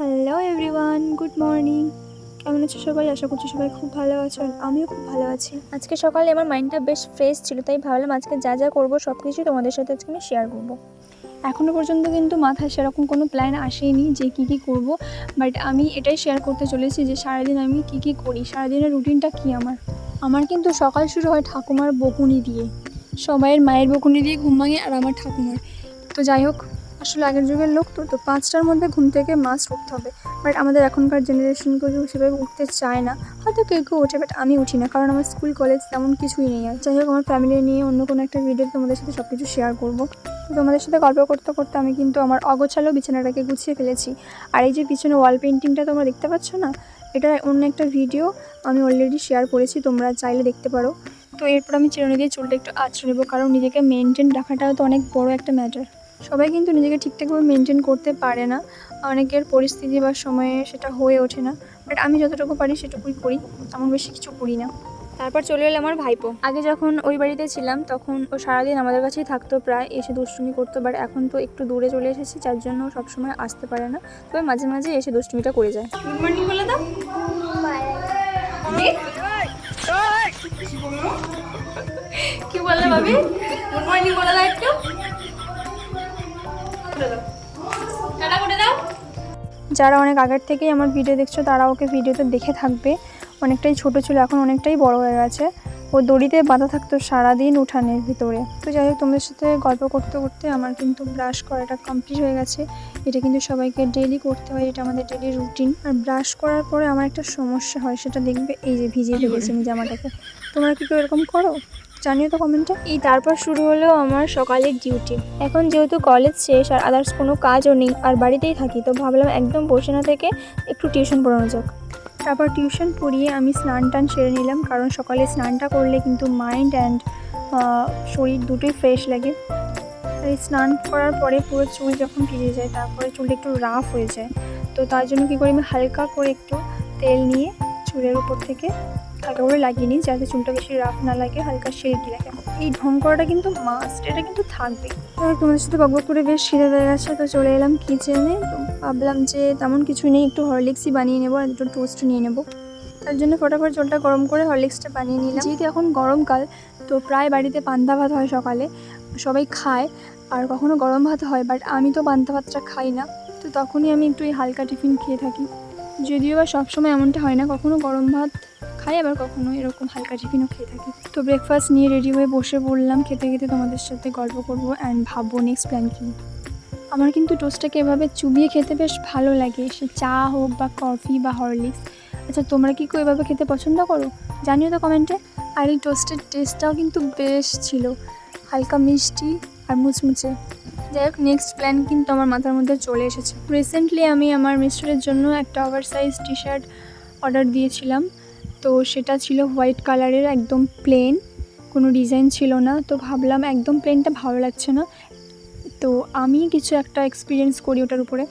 Hello everyone good morning কেমন আছো সবাই? আশা করছি সবাই খুব ভালো আছো আমিও খুব ভালো আছি। আজকে সকালে আমার মাইন্ডটা বেশ ফ্রেশ ছিল তাই ভাবলাম আজকে যা যা করব সব কিছু তোমাদের সাথে আজকে আমি শেয়ার করব। এখনও পর্যন্ত কিন্তু মাথায় সেরকম কোনো প্ল্যান আসেনি যে কী কী করব বাট আমি এটাই শেয়ার করতে চলেছি যে সারাদিন আমি কী কী করি সারাদিনের রুটিনটা কী আমার? আমার কিন্তু সকাল শুরু হয় ঠাকুমার বকুনি দিয়ে। সবাইয়ের মায়ের বকুনি দিয়ে ঘুম ভাঙে আর আমার ঠাকুমার। তো যাই হোক আসলে আগের যুগের লোক তো তো পাঁচটার মধ্যে ঘুম থেকে মাস্ট উঠতে হবে। বাট আমাদের এখনকার জেনারেশন কেউ সেভাবে উঠতে চায় না, হয়তো কেউ কেউ ওঠে বাট আমি উঠি না, কারণ আমার স্কুল কলেজ তেমন কিছুই নেই। আর যাই হোক, আমার ফ্যামিলি নিয়ে অন্য কোনো একটা ভিডিও তোমাদের সাথে সব কিছু শেয়ার করব তোমাদের সাথে গল্প করতে করতে আমি কিন্তু আমার অগোছালো বিছানাটাকে গুছিয়ে ফেলেছি। আর এই যে পিছনে ওয়াল পেন্টিংটা তোমরা দেখতে পাচ্ছ না, এটা অন্য একটা ভিডিও আমি অলরেডি শেয়ার করেছি, তোমরা চাইলে দেখতে পারো। তো এরপর আমি চিরুনি দিয়ে চুলটা একটু আঁচড়ে নেব, কারণ নিজেকে মেনটেন রাখাটাও তো অনেক বড় একটা ম্যাটার সবাই কিন্তু নিজেকে ঠিকঠাকভাবে মেনটেন করতে পারে না। অনেকের পরিস্থিতি বা সময়ে সেটা হয়ে ওঠে না। বাট আমি যতটুকু পারি সেটুকুই করি তেমন বেশি কিছু করি না। তারপর চলে এলো আমার ভাইপো। আগে যখন ওই বাড়িতে ছিলাম তখন ও সারাদিন আমাদের কাছেই থাকতো প্রায় এসে দুষ্টুমি করতো। বাট এখন তো একটু দূরে চলে এসেছি যার জন্য সবসময় আসতে পারে না। তবে মাঝে মাঝে এসে দুষ্টুমিটা করে যায়। গুড মর্নিং বলে দাও কি? বললে ভাবি? গুড মর্নিং বলে দাও একটু। টাটা করে দাও। যারা অনেক আগের থেকেই আমার ভিডিও দেখছ তারা ওকে ভিডিওতে দেখে থাকবে। অনেকটাই ছোট ছিল এখন অনেকটাই বড় হয়ে গেছে। ও দড়িতে বাঁধা থাকতো সারাদিন উঠানের ভিতরে। তো যাই হোক তোমাদের সাথে গল্প করতে করতে আমার কিন্তু ব্রাশ করাটা কমপ্লিট হয়ে গেছে। এটা কিন্তু সবাইকে ডেলি করতে হয় এটা আমাদের ডেলি রুটিন আর ব্রাশ করার পরে আমার একটা সমস্যা হয় সেটা দেখবে এই যে ভিজিয়ে ফেলেছি আমি জামাটাকে। তোমরা কি কেউ এরকম করো? জানিও তো কমেন্টে এই তারপর শুরু হলো আমার সকালের ডিউটি এখন যেহেতু কলেজ শেষ আর আদার্স কোনো কাজও নেই আর বাড়িতেই থাকি তো ভাবলাম একদম বসে না থেকে একটু টিউশন পড়ানো যাক। তারপর টিউশন পড়িয়ে আমি স্নান টান সেরে নিলাম কারণ সকালে স্নানটা করলে কিন্তু মাইন্ড অ্যান্ড শরীর দুটোই ফ্রেশ লাগে। এই স্নান করার পরে পুরো চুল যখন ভিজে যায় তারপরে চুলটা একটু রাফ হয়ে যায়। তো তার জন্য কী করি আমি হালকা করে একটু তেল নিয়ে চুলের উপর থেকে হালকা করে লাগিয়ে নিই যাতে চুলটা বেশি রাফ না লাগে, হালকা সিল্কি লাগে। এই ঢং করাটা কিন্তু মাস্ট এটা কিন্তু থাকবেই তো তোমাদের সাথে বকবক করে বেশ খিদে হয়ে গেছে, তো চলে এলাম কিচেনে তো ভাবলাম যে তেমন কিছু নেই, একটু হরলিক্সই বানিয়ে নেব আর একটু টোস্ট নিয়ে নেব। তার জন্য ফটাফট জলটা গরম করে হরলিক্সটা বানিয়ে নিলাম। যেহেতু এখন গরমকাল তো প্রায় বাড়িতে পান্তা ভাত হয় সকালে, সবাই খায়। আর কখনো গরম ভাত হয় বাট আমি তো পান্তা ভাতটা খাই না। তো তখনই আমি একটু এই হালকা টিফিন খেয়ে থাকি। যদিও বা সবসময় এমনটা হয় না, কখনো গরম ভাত খাই, আবার কখনো এরকম হালকা টিফিনও খেয়ে থাকি। তো ব্রেকফাস্ট নিয়ে রেডি হয়ে বসে পড়লাম, খেতে খেতে তোমাদের সাথে গল্প করব অ্যান্ড ভাববো নেক্সট প্ল্যান কী। আমার কিন্তু টোস্টটাকে এভাবে চুবিয়ে খেতে বেশ ভালো লাগে, সে চা হোক বা কফি বা হরলিক্স আচ্ছা তোমরা কি কেউ এভাবে খেতে পছন্দ করো? জানিও তো কমেন্টে। আর এই টোস্টের টেস্টটাও কিন্তু বেশ ছিল, হালকা মিষ্টি আর মুচমুচে। যাই হোক নেক্সট প্ল্যান কিন্তু আমার মাথার মধ্যে চলে এসেছে। রিসেন্টলি আমি আমার মিস্টারের জন্য একটা over size T shirt order দিয়েছিলাম। তো সেটা ছিল হোয়াইট কালারের একদম প্লেন কোনো ডিজাইন ছিল না। তো ভাবলাম একদম প্লেনটা ভালো লাগছে না। তো আমি কিছু একটা এক্সপিরিয়েন্স করি ওটার উপরে।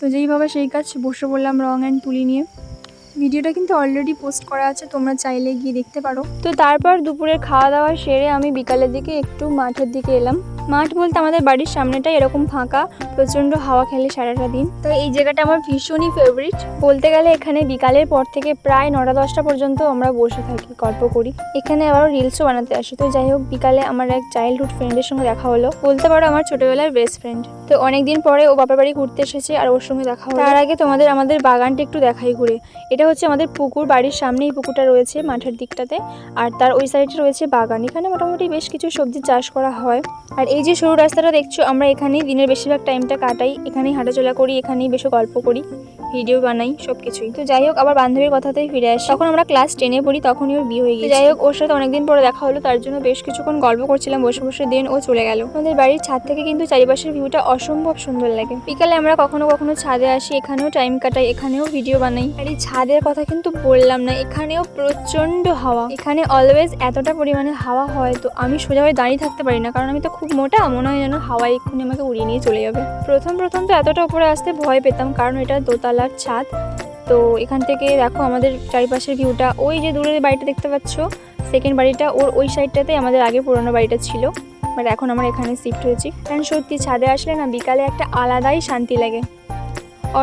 তো যেইভাবে সেই কাজ, বসে বললাম রং অ্যান্ড তুলি নিয়ে। ভিডিওটা কিন্তু অলরেডি পোস্ট করা আছে, তোমরা চাইলে গিয়ে দেখতে পারো। তো তারপর দুপুরের খাওয়া দাওয়া সেরে আমি বিকালের দিকে একটু মাঠের দিকে এলাম। মাঠ বলতে আমাদের বাড়ির সামনেটাই এরকম ফাঁকা, প্রচণ্ড হাওয়া খেলে সারাটা দিন। তো এই জায়গাটা আমার ভীষণই ফেভারিট বলতে গেলে এখানে বিকালের পর থেকে প্রায় নটা দশটা পর্যন্ত আমরা বসে থাকি, গল্প করি। এখানে আবার রিলসও বানাতে আসি। তো যাই হোক, বিকালে আমার এক চাইল্ডহুড ফ্রেন্ডের সঙ্গে দেখা হলো। বলতে পারো আমার ছোটবেলার বেস্ট ফ্রেন্ড তো অনেকদিন পরে ও বাপের বাড়ি ঘুরতে এসেছে আর ওর সঙ্গে দেখা তার আগে তোমাদের আমাদের বাগানটা একটু দেখাই ঘুরে। এটা হচ্ছে আমাদের পুকুর, বাড়ির সামনেই পুকুরটা রয়েছে মাঠের দিকটাতে। আর তার ওই সাইডে রয়েছে বাগান। এখানে মোটামুটি বেশ কিছু সবজি চাষ করা হয়। আর এই যে সরু রাস্তাটা দেখছ, আমরা এখানেই দিনের বেশিরভাগ টাইমটা কাটাই। এখানেই হাঁটাচলা করি, এখানেই বেশ গল্প করি। ভিডিও বানাই সব কিছুই তো যাই হোক, আবার বান্ধবীর কথাতেই ফিরে আসি। তখন আমরা ক্লাস টেনে পড়ি, তখনই ওর বিয়ে হয়ে গেছে যাই হোক, ওর সাথে অনেকদিন পরে দেখা হলো, তার জন্য বেশ কিছুক্ষণ গল্প করছিলাম, বসে বসে দেন ও চলে গেল। আমাদের বাড়ির ছাদ থেকে কিন্তু চারিপাশের ভিউটা অসম্ভব সুন্দর লাগে। বিকালে আমরা কখনো কখনো ছাদে আসি, এখানেও টাইম কাটাই, এখানেও ভিডিও বানাই। আর এই ছাদের কথা কিন্তু বললাম না, এখানেও প্রচণ্ড হাওয়া। এখানে অলওয়েজ এতটা পরিমাণে হাওয়া হয়, তো আমি সোজাভাবে দাঁড়িয়ে থাকতে পারি না, কারণ আমি তো খুব মোটা, মনে হয় যেন হাওয়ায় এক্ষুনি আমাকে উড়িয়ে নিয়ে চলে যাবে। প্রথম প্রথম তো এতটা উপরে আসতে ভয় পেতাম, কারণ এটা দোতলার ছাদ। তো এখান থেকে দেখো আমাদের চারিপাশের ভিউটা ওই যে দূরের বাড়িটা দেখতে পাচ্ছ সেকেন্ড বাড়িটা, ওর ওই সাইডটাতে আমাদের আগে পুরোনো বাড়িটা ছিল। বাট এখন আমরা এখানে শিফট হয়েছি। কারণ সত্যি ছাদে আসলে না, বিকালে একটা আলাদাই শান্তি লাগে।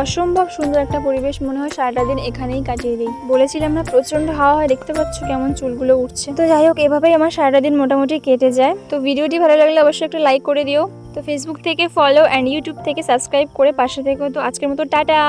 অসম্ভব সুন্দর একটা পরিবেশ মনে হয় সারাটা দিন এখানেই কাটিয়ে দিই। বলেছিলাম না, প্রচণ্ড হাওয়া হয়, দেখতে পাচ্ছ কেমন চুলগুলো উঠছে। তো যাই হোক, এভাবেই আমার সারাটা দিন মোটামুটি কেটে যায়। তো ভিডিওটি ভালো লাগলে অবশ্যই একটা লাইক করে দিও। তো ফেসবুক থেকে ফলো অ্যান্ড ইউটিউব থেকে সাবস্ক্রাইব করে পাশে থেকো। তো আজকের মতো, টাটা!